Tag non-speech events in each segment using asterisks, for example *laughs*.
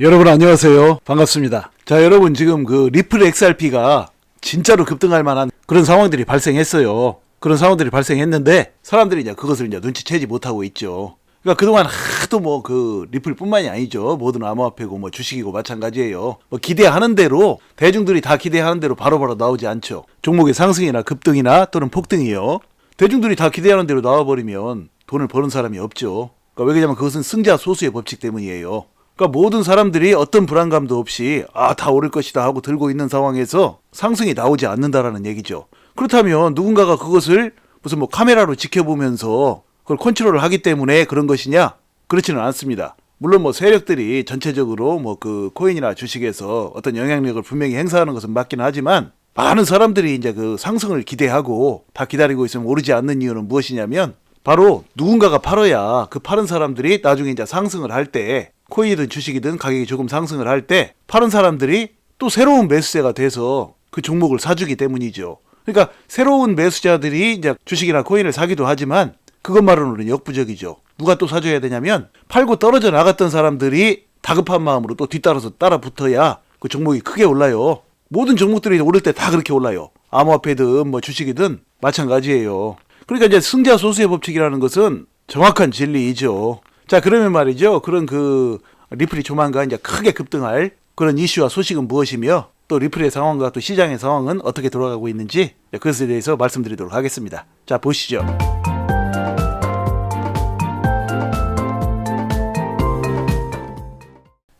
여러분 안녕하세요. 반갑습니다. 자, 여러분 지금 그 리플 XRP가 진짜로 급등할 만한 그런 상황들이 발생했어요. 그런 상황들이 발생했는데 사람들이 이제 그것을 이제 눈치채지 못하고 있죠. 그러니까 그동안 하도 뭐 그 리플뿐만이 아니죠. 모든 암호화폐고 뭐 주식이고 마찬가지예요. 뭐 기대하는 대로 대중들이 다 기대하는 대로 바로바로 나오지 않죠. 종목의 상승이나 급등이나 또는 폭등이요. 대중들이 다 기대하는 대로 나와버리면 돈을 버는 사람이 없죠. 그러니까 왜냐면 그것은 승자 소수의 법칙 때문이에요. 그러니까 모든 사람들이 어떤 불안감도 없이 아 다 오를 것이다 하고 들고 있는 상황에서 상승이 나오지 않는다라는 얘기죠. 그렇다면 누군가가 그것을 무슨 뭐 카메라로 지켜보면서 그걸 컨트롤을 하기 때문에 그런 것이냐? 그렇지는 않습니다. 물론 뭐 세력들이 전체적으로 뭐 그 코인이나 주식에서 어떤 영향력을 분명히 행사하는 것은 맞긴 하지만 많은 사람들이 이제 그 상승을 기대하고 다 기다리고 있으면 오르지 않는 이유는 무엇이냐면 바로 누군가가 팔아야 그 파는 사람들이 나중에 이제 상승을 할 때 코인이든 주식이든 가격이 조금 상승을 할 때 파는 사람들이 또 새로운 매수세가 돼서 그 종목을 사주기 때문이죠. 그러니까 새로운 매수자들이 이제 주식이나 코인을 사기도 하지만 그것만으로는 역부족이죠. 누가 또 사줘야 되냐면 팔고 떨어져 나갔던 사람들이 다급한 마음으로 또 뒤따라서 따라 붙어야 그 종목이 크게 올라요. 모든 종목들이 오를 때 다 그렇게 올라요. 암호화폐든 뭐 주식이든 마찬가지예요. 그러니까 이제 승자 소수의 법칙이라는 것은 정확한 진리이죠. 자 그러면 말이죠. 그런 그 리플이 조만간 이제 크게 급등할 그런 이슈와 소식은 무엇이며 또 리플의 상황과 또 시장의 상황은 어떻게 돌아가고 있는지 그것에 대해서 말씀드리도록 하겠습니다. 자 보시죠.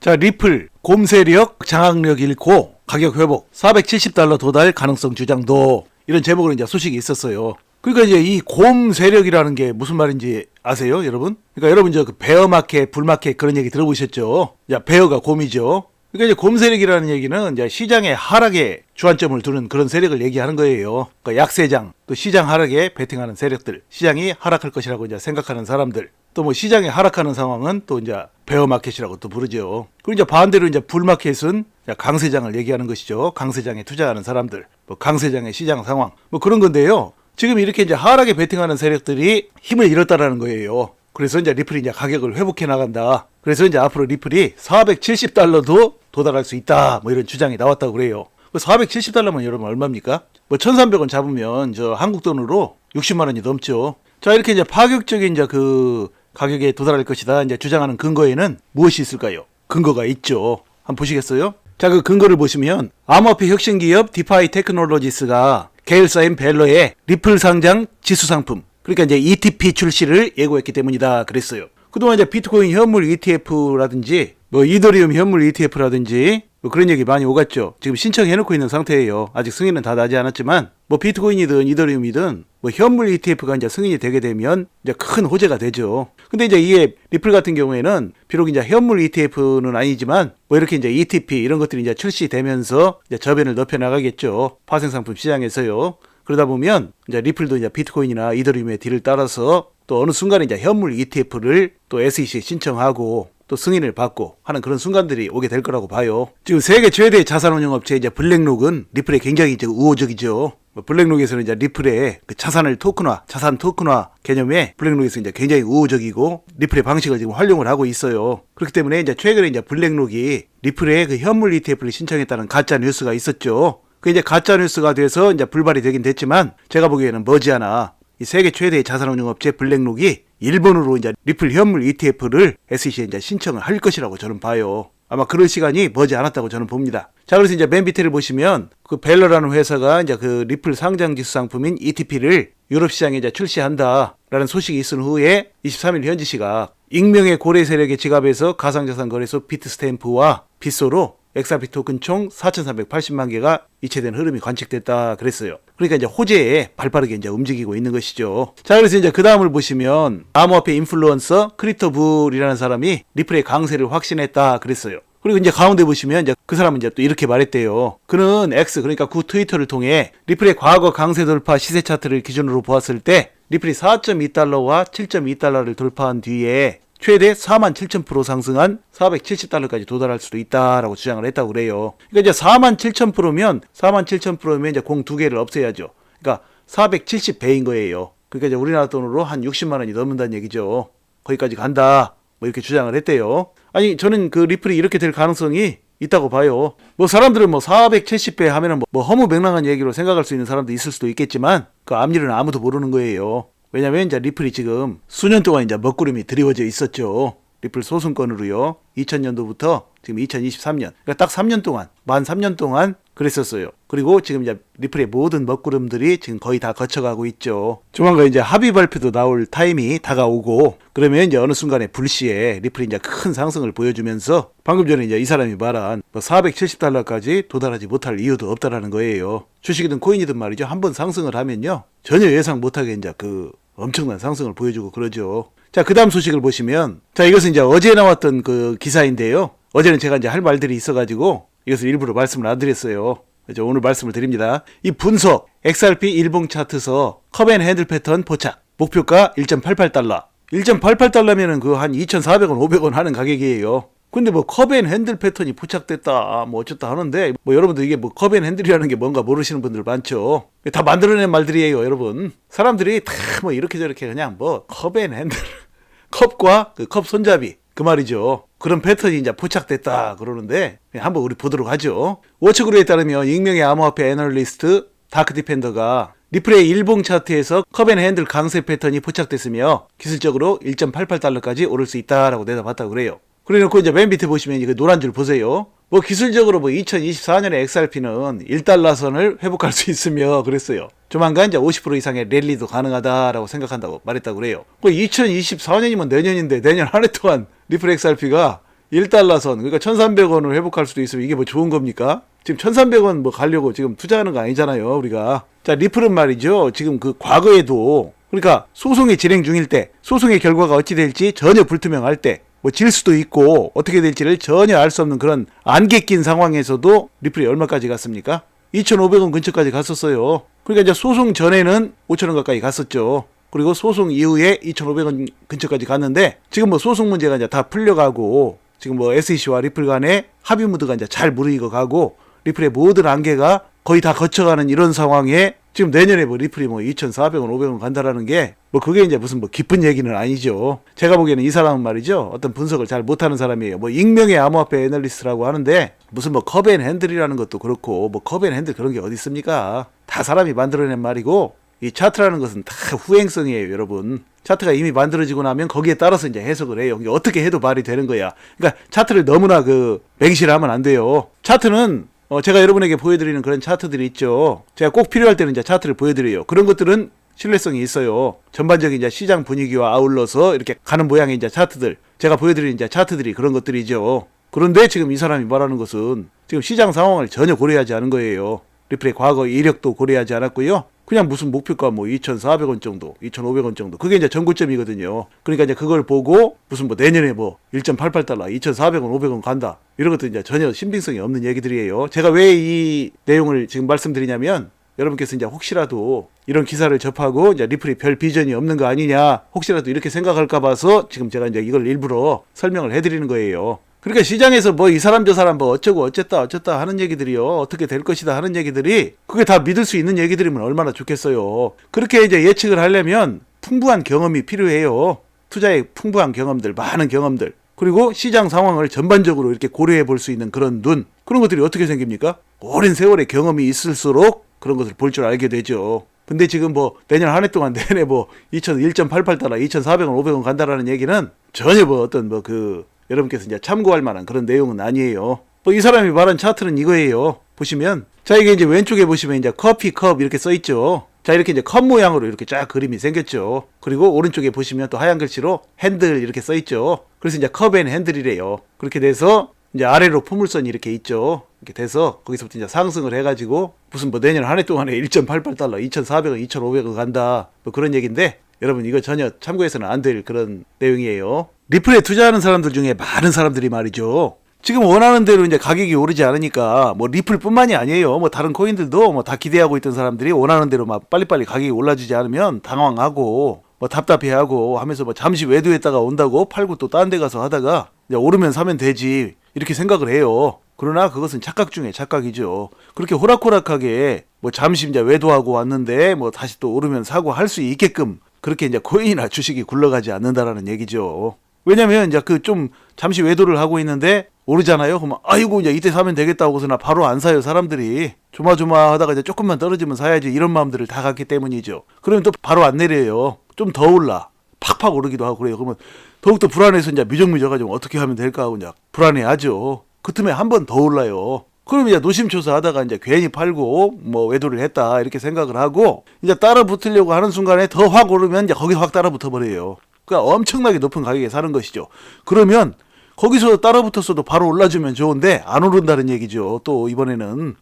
자, 리플, 곰세력, 장악력 잃고 가격 회복, 470달러 도달 가능성 주장도 이런 제목으로 이제 소식이 있었어요. 그러니까 이제 이 곰 세력이라는 게 무슨 말인지 아세요, 여러분? 그러니까 여러분 저 그 베어 마켓, 불 마켓 그런 얘기 들어보셨죠? 야, 베어가 곰이죠. 그러니까 이제 곰 세력이라는 얘기는 이제 시장의 하락에 주안점을 두는 그런 세력을 얘기하는 거예요. 그러니까 약세장, 또 시장 하락에 베팅하는 세력들, 시장이 하락할 것이라고 이제 생각하는 사람들, 또 뭐 시장이 하락하는 상황은 또 이제 베어 마켓이라고 또 부르죠. 그리고 이제 반대로 이제 불 마켓은 강세장을 얘기하는 것이죠. 강세장에 투자하는 사람들, 뭐 강세장의 시장 상황, 뭐 그런 건데요. 지금 이렇게 이제 하락에 베팅하는 세력들이 힘을 잃었다라는 거예요. 그래서 이제 리플이 이제 가격을 회복해 나간다. 그래서 이제 앞으로 리플이 470달러도 도달할 수 있다. 뭐 이런 주장이 나왔다고 그래요. 470달러면 여러분 얼마입니까? 뭐 1,300원 잡으면 저 한국 돈으로 60만 원이 넘죠. 자, 이렇게 이제 파격적인 이제 그 가격에 도달할 것이다. 이제 주장하는 근거에는 무엇이 있을까요? 근거가 있죠. 한번 보시겠어요? 자, 그 근거를 보시면 암호화폐 혁신 기업 디파이 테크놀로지스가 계열사인 벨러의 리플 상장 지수 상품 그러니까 이제 ETP 출시를 예고했기 때문이다 그랬어요. 그동안 이제 비트코인 현물 ETF라든지 뭐 이더리움 현물 ETF라든지 뭐 그런 얘기 많이 오갔죠. 지금 신청해놓고 있는 상태예요. 아직 승인은 다 나지 않았지만 뭐 비트코인이든 이더리움이든 뭐 현물 ETF가 이제 승인이 되게 되면 이제 큰 호재가 되죠. 근데 이제 이게 리플 같은 경우에는 비록 이제 현물 ETF는 아니지만 뭐 이렇게 이제 ETP 이런 것들이 이제 출시되면서 이제 저변을 넓혀 나가겠죠. 파생 상품 시장에서요. 그러다 보면 이제 리플도 이제 비트코인이나 이더리움의 딜을 따라서 또 어느 순간에 이제 현물 ETF를 또 SEC에 신청하고 또 승인을 받고 하는 그런 순간들이 오게 될 거라고 봐요. 지금 세계 최대 자산운용업체 이제 블랙록은 리플에 굉장히 이제 우호적이죠. 뭐 블랙록에서는 이제 리플의 그 자산을 토큰화, 자산 토큰화 개념에 블랙록에서 이제 굉장히 우호적이고 리플의 방식을 지금 활용을 하고 있어요. 그렇기 때문에 이제 최근에 이제 블랙록이 리플의 그 현물 ETF를 신청했다는 가짜 뉴스가 있었죠. 그 이제 가짜 뉴스가 돼서 이제 불발이 되긴 됐지만 제가 보기에는 머지않아 이 세계 최대의 자산운용업체 블랙록이 일본으로 이제 리플 현물 ETF를 SEC에 이제 신청을 할 것이라고 저는 봐요. 아마 그럴 시간이 머지 않았다고 저는 봅니다. 자, 그래서 이제 맨 밑에를 보시면 그 벨러라는 회사가 이제 그 리플 상장 지수 상품인 ETP를 유럽 시장에 이제 출시한다라는 소식이 있은 후에 23일 현지 시각 익명의 고래 세력의 지갑에서 가상자산 거래소 비트스탬프와 빗소로 엑사피 토큰 총 4,380만 개가 이체된 흐름이 관측됐다 그랬어요. 그러니까 이제 호재에 발빠르게 이제 움직이고 있는 것이죠. 자, 그래서 이제 그 다음을 보시면 암호화폐 인플루언서 크리토블이라는 사람이 리플의 강세를 확신했다 그랬어요. 그리고 이제 가운데 보시면 이제 그 사람은 이제 또 이렇게 말했대요. 그는 X 그러니까 구 트위터를 통해 리플의 과거 강세 돌파 시세 차트를 기준으로 보았을 때 리플이 4.2달러와 7.2달러를 돌파한 뒤에 최대 4만 7천 프로 상승한 470달러까지 도달할 수도 있다라고 주장을 했다고 그래요. 그러니까 이제 4만 7천 프로면 4만 7천 프로면 이제 공 두 개를 없애야죠. 그러니까 470배인 거예요. 그러니까 이제 우리나라 돈으로 한 60만 원이 넘는다는 얘기죠. 거기까지 간다. 뭐 이렇게 주장을 했대요. 아니 저는 그 리플이 이렇게 될 가능성이 있다고 봐요. 뭐 사람들은 뭐 470배 하면은 뭐, 뭐 허무맹랑한 얘기로 생각할 수 있는 사람도 있을 수도 있겠지만 그 앞일은 아무도 모르는 거예요. 왜냐면 이제 리플이 지금 수년 동안 이제 먹구름이 드리워져 있었죠. 리플 소송건으로요. 2000년도부터 지금 2023년. 그러니까 딱 3년 동안, 만 3년 동안 그랬었어요. 그리고 지금 이제 리플의 모든 먹구름들이 지금 거의 다 거쳐가고 있죠. 조만간 이제 합의 발표도 나올 타임이 다가오고 그러면 이제 어느 순간에 불시에 리플이 이제 큰 상승을 보여주면서 방금 전에 이제 이 사람이 말한 뭐 470달러까지 도달하지 못할 이유도 없다라는 거예요. 주식이든 코인이든 말이죠. 한번 상승을 하면요. 전혀 예상 못하게 이제 그 엄청난 상승을 보여주고 그러죠. 자, 그 다음 소식을 보시면, 자, 이것은 이제 어제 나왔던 그 기사인데요. 어제는 제가 이제 할 말들이 있어가지고, 이것을 일부러 말씀을 안 드렸어요. 이제 오늘 말씀을 드립니다. 이 분석, XRP 일봉 차트서 컵앤 핸들 패턴 포착. 목표가 1.88달러. 1.88달러면은 그 한 2,400원, 500원 하는 가격이에요. 근데 뭐 컵앤 핸들 패턴이 포착됐다 뭐 어쨌다 하는데 뭐 여러분들 이게 뭐 컵앤 핸들이라는 게 뭔가 모르시는 분들 많죠 다 만들어낸 말들이에요 여러분 사람들이 다 뭐 이렇게 저렇게 그냥 뭐 컵앤 핸들 *laughs* 컵과 그 컵 손잡이 그 말이죠 그런 패턴이 이제 포착됐다 그러는데 한번 우리 보도록 하죠 워치그룹에 따르면 익명의 암호화폐 애널리스트 다크 디펜더가 리플의 일봉 차트에서 컵앤 핸들 강세 패턴이 포착됐으며 기술적으로 1.88달러까지 오를 수 있다라고 내다봤다고 그래요. 그래놓고 이제 맨 밑에 보시면 이거 노란 줄 보세요. 뭐 기술적으로 뭐 2024년에 XRP는 1달러 선을 회복할 수 있으며 그랬어요. 조만간 이제 50% 이상의 랠리도 가능하다라고 생각한다고 말했다고 그래요. 뭐 2024년이면 내년인데 내년 한 해 동안 리플 XRP가 1달러 선 그러니까 1,300원을 회복할 수도 있으면 이게 뭐 좋은 겁니까? 지금 1,300원 뭐 가려고 지금 투자하는 거 아니잖아요, 우리가. 자, 리플은 말이죠. 지금 그 과거에도 그러니까 소송이 진행 중일 때 소송의 결과가 어찌 될지 전혀 불투명할 때 뭐 질 수도 있고 어떻게 될지를 전혀 알 수 없는 그런 안개 낀 상황에서도 리플이 얼마까지 갔습니까? 2,500원 근처까지 갔었어요. 그러니까 이제 소송 전에는 5,000원 가까이 갔었죠. 그리고 소송 이후에 2,500원 근처까지 갔는데 지금 뭐 소송 문제가 이제 다 풀려가고 지금 뭐 SEC와 리플 간의 합의 무드가 이제 잘 무르익어 가고 리플의 모든 안개가 거의 다 거쳐가는 이런 상황에 지금 내년에 뭐 리플이 뭐 2,400원, 500원 간다라는 게 뭐 그게 이제 무슨 뭐 기쁜 얘기는 아니죠. 제가 보기에는 이 사람은 말이죠. 어떤 분석을 잘 못하는 사람이에요. 뭐 익명의 암호화폐 애널리스트라고 하는데 무슨 뭐 컵앤 핸들이라는 것도 그렇고 뭐 컵앤 핸들 그런 게 어디 있습니까? 다 사람이 만들어낸 말이고 이 차트라는 것은 다 후행성이에요, 여러분. 차트가 이미 만들어지고 나면 거기에 따라서 이제 해석을 해요. 이게 어떻게 해도 말이 되는 거야. 그러니까 차트를 너무나 그 맹실하면 안 돼요. 차트는 어, 제가 여러분에게 보여드리는 그런 차트들이 있죠. 제가 꼭 필요할 때는 이제 차트를 보여드려요. 그런 것들은 신뢰성이 있어요. 전반적인 이제 시장 분위기와 아울러서 이렇게 가는 모양의 이제 차트들. 제가 보여드리는 이제 차트들이 그런 것들이죠. 그런데 지금 이 사람이 말하는 것은 지금 시장 상황을 전혀 고려하지 않은 거예요. 리플의 과거 이력도 고려하지 않았고요. 그냥 무슨 목표가 뭐 2,400원 정도, 2,500원 정도. 그게 이제 전고점이거든요. 그러니까 이제 그걸 보고 무슨 뭐 내년에 뭐 1.88달러, 2,400원, 500원 간다. 이런 것도 이제 전혀 신빙성이 없는 얘기들이에요. 제가 왜 이 내용을 지금 말씀드리냐면 여러분께서 이제 혹시라도 이런 기사를 접하고 이제 리플이 별 비전이 없는 거 아니냐 혹시라도 이렇게 생각할까 봐서 지금 제가 이제 이걸 일부러 설명을 해드리는 거예요. 그러니까 시장에서 뭐 이 사람 저 사람 뭐 어쩌고 어쨌다 어쨌다 하는 얘기들이요 어떻게 될 것이다 하는 얘기들이 그게 다 믿을 수 있는 얘기들이면 얼마나 좋겠어요. 그렇게 이제 예측을 하려면 풍부한 경험이 필요해요. 투자의 풍부한 경험들 많은 경험들 그리고 시장 상황을 전반적으로 이렇게 고려해 볼 수 있는 그런 눈 그런 것들이 어떻게 생깁니까? 오랜 세월의 경험이 있을수록 그런 것을 볼 줄 알게 되죠. 근데 지금 뭐 내년 한 해 동안 *laughs* 내내 뭐 2,000 1.88달러, 2,400원, 500원 간다라는 얘기는 전혀 뭐 어떤 뭐그 여러분께서 이제 참고할 만한 그런 내용은 아니에요. 뭐이 사람이 말한 차트는 이거예요. 보시면 자 이게 이제 왼쪽에 보시면 이제 커피 컵 이렇게 써 있죠. 자 이렇게 이제 컵 모양으로 이렇게 쫙 그림이 생겼죠. 그리고 오른쪽에 보시면 또 하얀 글씨로 핸들 이렇게 써 있죠. 그래서 이제 컵앤 핸들이래요. 그렇게 돼서 이제 아래로 포물선이 이렇게 있죠. 이렇게 돼서 거기서부터 이제 상승을 해가지고 무슨 뭐 내년 한 해 동안에 1.88달러, 2,400원, 2,500원 간다 뭐 그런 얘기인데 여러분 이거 전혀 참고해서는 안 될 그런 내용이에요. 리플에 투자하는 사람들 중에 많은 사람들이 말이죠. 지금 원하는 대로 이제 가격이 오르지 않으니까 뭐 리플뿐만이 아니에요. 뭐 다른 코인들도 뭐 다 기대하고 있던 사람들이 원하는 대로 막 빨리빨리 가격이 올라주지 않으면 당황하고 뭐 답답해하고 하면서 뭐 잠시 외도했다가 온다고 팔고 또딴데 가서 하다가 오르면 사면 되지 이렇게 생각을 해요. 그러나 그것은 착각 중에 착각이죠. 그렇게 호락호락하게 뭐 잠시 이제 외도하고 왔는데 뭐 다시 또 오르면 사고 할 수 있게끔 그렇게 이제 코인이나 주식이 굴러가지 않는다라는 얘기죠. 왜냐면 이제 그 좀 잠시 외도를 하고 있는데 오르잖아요. 그러면 아이고 이제 이때 사면 되겠다고 해서 나 바로 안 사요 사람들이 조마조마 하다가 이제 조금만 떨어지면 사야지 이런 마음들을 다 갖기 때문이죠. 그러면 또 바로 안 내려요. 좀 더 올라 팍팍 오르기도 하고 그래요. 그러면 더욱더 불안해서 이제 미적미적하지고 어떻게 하면 될까 하고 이제 불안해하죠. 그 틈에 한 번 더 올라요. 그러면 이제 노심초사하다가 이제 괜히 팔고 뭐 외도를 했다 이렇게 생각을 하고 이제 따라 붙으려고 하는 순간에 더 확 오르면 이제 거기서 확 따라 붙어 버려요. 그러니까 엄청나게 높은 가격에 사는 것이죠. 그러면 거기서 따라 붙었어도 바로 올라주면 좋은데 안 오른다는 얘기죠. 또 이번에는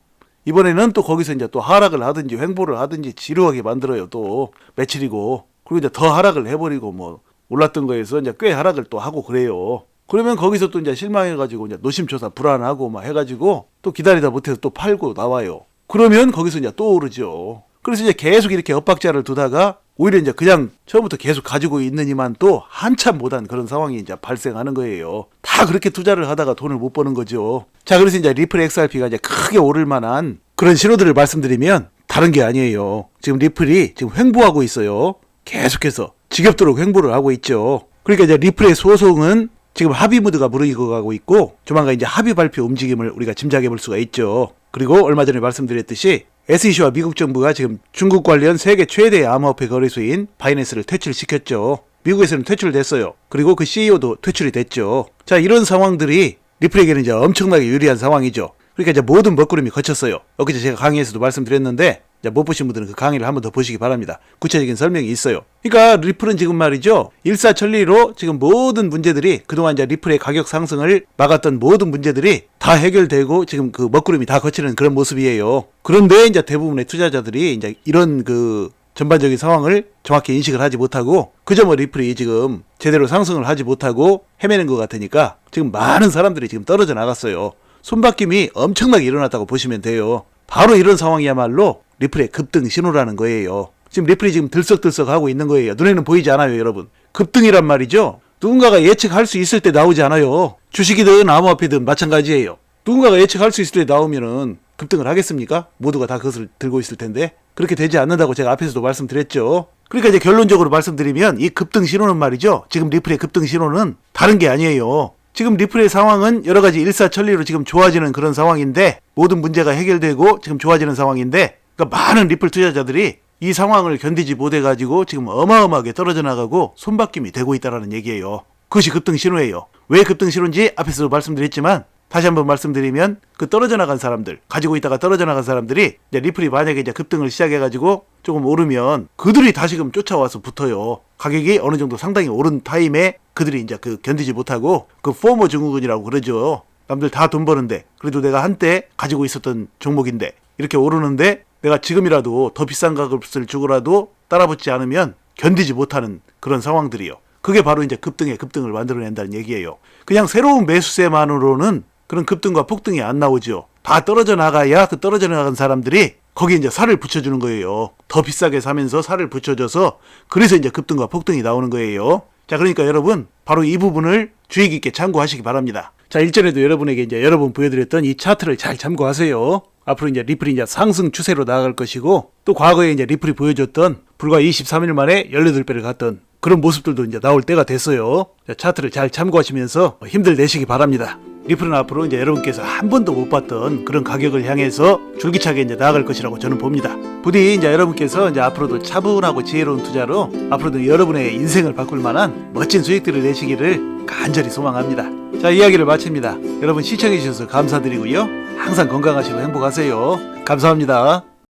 이번에는 또 거기서 이제 또 하락을 하든지 횡보를 하든지 지루하게 만들어요. 또 며칠이고 그리고 이제 더 하락을 해버리고 뭐 올랐던 거에서 이제 꽤 하락을 또 하고 그래요. 그러면 거기서 또 이제 실망해가지고 이제 노심초사 불안하고 막 해가지고 또 기다리다 못해서 또 팔고 나와요. 그러면 거기서 이제 또 오르죠. 그래서 이제 계속 이렇게 엇박자를 두다가 오히려 이제 그냥 처음부터 계속 가지고 있느니만 또 한참 못한 그런 상황이 이제 발생하는 거예요. 다 그렇게 투자를 하다가 돈을 못 버는 거죠. 자, 그래서 이제 리플 XRP가 이제 크게 오를 만한 그런 신호들을 말씀드리면 다른 게 아니에요. 지금 리플이 지금 횡보하고 있어요. 계속해서 지겹도록 횡보를 하고 있죠. 그러니까 이제 리플의 소송은 지금 합의 무드가 무르익어 가고 있고 조만간 이제 합의 발표 움직임을 우리가 짐작해 볼 수가 있죠. 그리고 얼마 전에 말씀드렸듯이 SEC와 미국 정부가 지금 중국 관련 세계 최대 암호화폐 거래소인 바이낸스를 퇴출시켰죠. 미국에서는 퇴출됐어요. 그리고 그 CEO도 퇴출이 됐죠. 자, 이런 상황들이 리플에게는 이제 엄청나게 유리한 상황이죠. 그러니까 이제 모든 먹구름이 거쳤어요. 엊그제 제가 강의에서도 말씀드렸는데 못 보신 분들은 그 강의를 한 번 더 보시기 바랍니다. 구체적인 설명이 있어요. 그러니까 리플은 지금 말이죠. 일사천리로 지금 모든 문제들이 그동안 이제 리플의 가격 상승을 막았던 모든 문제들이 다 해결되고 지금 그 먹구름이 다 거치는 그런 모습이에요. 그런데 이제 대부분의 투자자들이 이제 이런 그 전반적인 상황을 정확히 인식을 하지 못하고 그저 뭐 리플이 지금 제대로 상승을 하지 못하고 헤매는 것 같으니까 지금 많은 사람들이 지금 떨어져 나갔어요. 손바뀜이 엄청나게 일어났다고 보시면 돼요. 바로 이런 상황이야말로 리플의 급등 신호라는 거예요. 지금 리플이 지금 들썩들썩 하고 있는 거예요. 눈에는 보이지 않아요, 여러분. 급등이란 말이죠. 누군가가 예측할 수 있을 때 나오지 않아요. 주식이든 암호화폐든 마찬가지예요. 누군가가 예측할 수 있을 때 나오면은 급등을 하겠습니까? 모두가 다 그것을 들고 있을 텐데 그렇게 되지 않는다고 제가 앞에서도 말씀드렸죠. 그러니까 이제 결론적으로 말씀드리면 이 급등 신호는 말이죠. 지금 리플의 급등 신호는 다른 게 아니에요. 지금 리플의 상황은 여러 가지 일사천리로 지금 좋아지는 그런 상황인데 모든 문제가 해결되고 지금 좋아지는 상황인데 그러니까 많은 리플 투자자들이 이 상황을 견디지 못해 가지고 지금 어마어마하게 떨어져 나가고 손바뀜이 되고 있다라는 얘기예요. 그것이 급등 신호예요. 왜 급등 신호인지 앞에서도 말씀드렸지만 다시 한번 말씀드리면 그 떨어져 나간 사람들 가지고 있다가 떨어져 나간 사람들이 이제 리플이 만약에 이제 급등을 시작해 가지고 조금 오르면 그들이 다시금 쫓아와서 붙어요. 가격이 어느 정도 상당히 오른 타임에 그들이 이제 그 견디지 못하고 그 포머 증후군이라고 그러죠. 남들 다 돈 버는데 그래도 내가 한때 가지고 있었던 종목인데 이렇게 오르는데 내가 지금이라도 더 비싼 값을 주고라도 따라붙지 않으면 견디지 못하는 그런 상황들이요. 그게 바로 이제 급등의 급등을 만들어낸다는 얘기예요. 그냥 새로운 매수세만으로는 그런 급등과 폭등이 안 나오죠. 다 떨어져 나가야 그 떨어져 나간 사람들이 거기에 이제 살을 붙여주는 거예요. 더 비싸게 사면서 살을 붙여줘서 그래서 이제 급등과 폭등이 나오는 거예요. 자, 그러니까 여러분 바로 이 부분을 주의 깊게 참고하시기 바랍니다. 자, 일전에도 여러분에게 이제 여러 번 보여드렸던 이 차트를 잘 참고하세요. 앞으로 이제 리플이 이제 상승 추세로 나아갈 것이고 또 과거에 이제 리플이 보여줬던 불과 23일 만에 18배를 갔던 그런 모습들도 이제 나올 때가 됐어요. 자, 차트를 잘 참고하시면서 힘들 내시기 바랍니다. 리플은 앞으로 이제 여러분께서 한 번도 못 봤던 그런 가격을 향해서 줄기차게 이제 나아갈 것이라고 저는 봅니다. 부디 이제 여러분께서 이제 앞으로도 차분하고 지혜로운 투자로 앞으로도 여러분의 인생을 바꿀 만한 멋진 수익들을 내시기를 간절히 소망합니다. 자, 이야기를 마칩니다. 여러분 시청해주셔서 감사드리고요. 항상 건강하시고 행복하세요. 감사합니다.